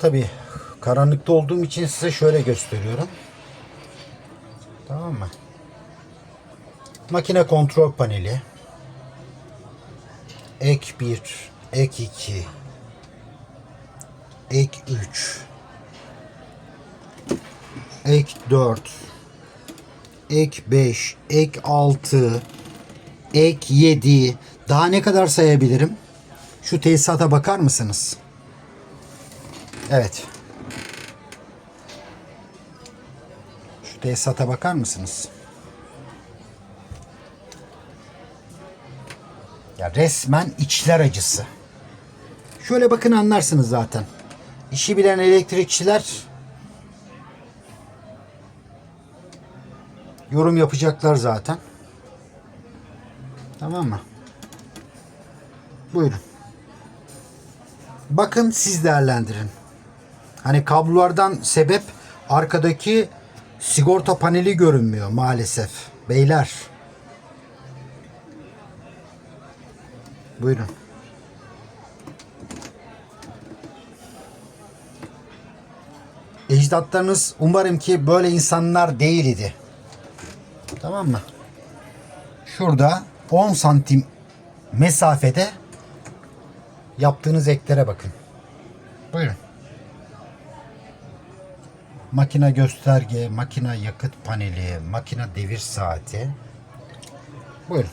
Tabii karanlıkta olduğum için size şöyle gösteriyorum. Tamam mı? Makine kontrol paneli. Ek 1, ek 2, ek 3, ek 4, ek 5, ek 6, ek 7. Daha ne kadar sayabilirim? Şu tesisata bakar mısınız? Evet. Şu tesisata bakar mısınız? Ya resmen içler acısı. Şöyle bakın anlarsınız zaten. İşi bilen elektrikçiler yorum yapacaklar zaten. Tamam mı? Buyurun. Bakın siz değerlendirin. Hani kablolardan sebep arkadaki sigorta paneli görünmüyor maalesef. Beyler. Buyurun. Ecdatlarınız umarım ki böyle insanlar değil idi. Tamam mı? Şurada 10 santim mesafede yaptığınız eklere bakın. Buyurun. Makine gösterge, makine yakıt paneli, makine devir saati. Buyurun.